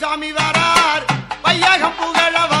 சாமி வரார். பையகம் புகழவர்